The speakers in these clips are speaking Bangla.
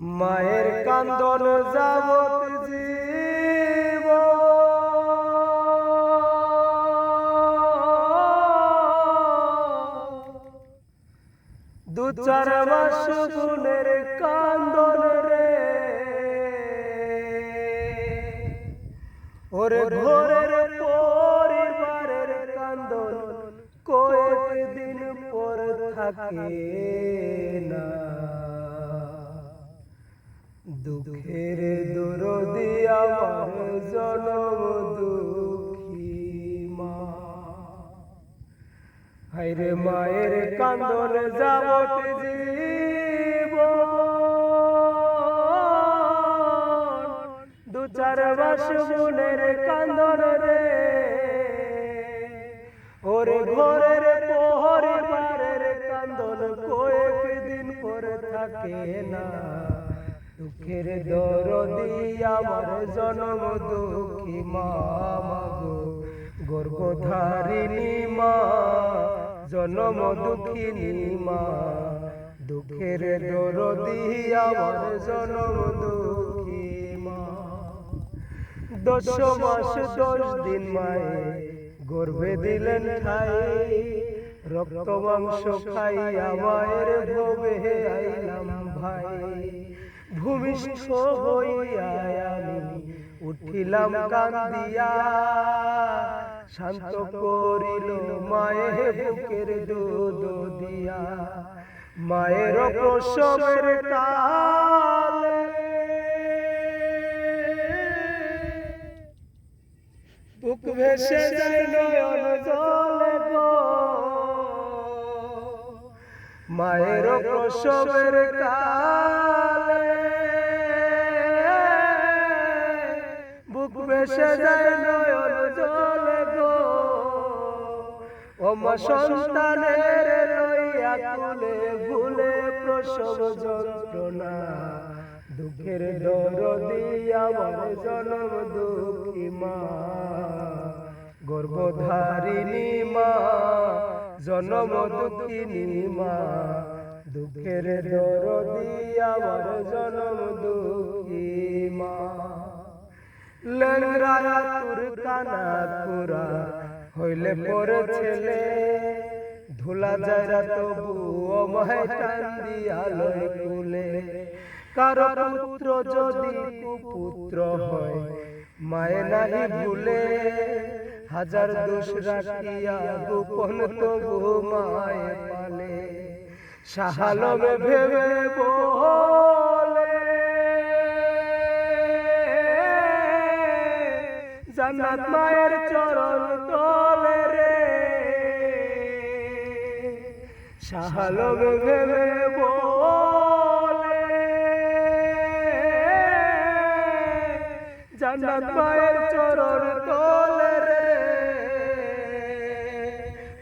মায়ের কান্দন যাবত জীব। দু চার মাস গুণের কান্দন রে। ওরে ঘোরের পরিবারের কান্দন কয়েকদিন পর থাকে। হাইরে মায়ের কান্দন যাবত জীব দু চার মাস মনের কান্দন রে। ওরে ঘরের পোহরে বারের কান্দন কয়েকদিন পরে থাকে না। দুঃখের দরদি আমার জনম দুঃখী মা মাগো গর্ভধারিণী মা জনম দুঃখিনী মা দুঃখের দরদি আমার জনম দুঃখী মা দশ মাস দশ দিন মায়ে গর্ভে দিলেন ঠাই রক্ত মাংস খাইয়া মায়ের ভবে আইলাম ভাই। ভূমিষ্ঠ হইয়া আমি উঠিলাম কান্দিয়া। শান্ত করিল, মায়ে বুকের দুধ দিয়া। মায়ের প্রসবের কালে বুক ভেসে যায় নয়ন গো মায়ের প্রসবের কালে বুক ভেসে নয়ন সন্তানের লইয়া তুলে ভুলে প্রসব যন্ত্রণা। দুঃখের দরদি আমার জনম দুঃখী মা। গর্ভধারিণী মা, জনম দুঃখিনী মা। দুঃখের দরদি আমার জনম দুঃখী মা। লেংরা তুর কানা পুরা হইলে পরে ছেলে ধুলা যায়রা তবু ও মায় টান দিয়া লয় কুলে কারও পুত্র যদি কুপুত্র হয়, মায়ে নাহি ভুলে। হাজার দোষ রাখিয়া গোপন তবু মায়ে পালে। সাহালমে ভেবে বলে। জান্নাত মায়ের চরণ শাহালমে ভেবে বলে, জান্নাত মায়ের চরণ তলে রে।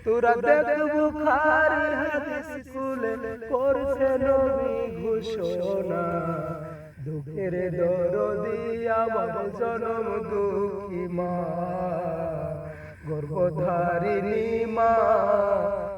তোরা দেখ বুখারি হাদিস কুলে করছে নবী ঘোষণা। দুঃখের দরদি আমার জনম দুঃখী মা, গর্ভধারিণী মা।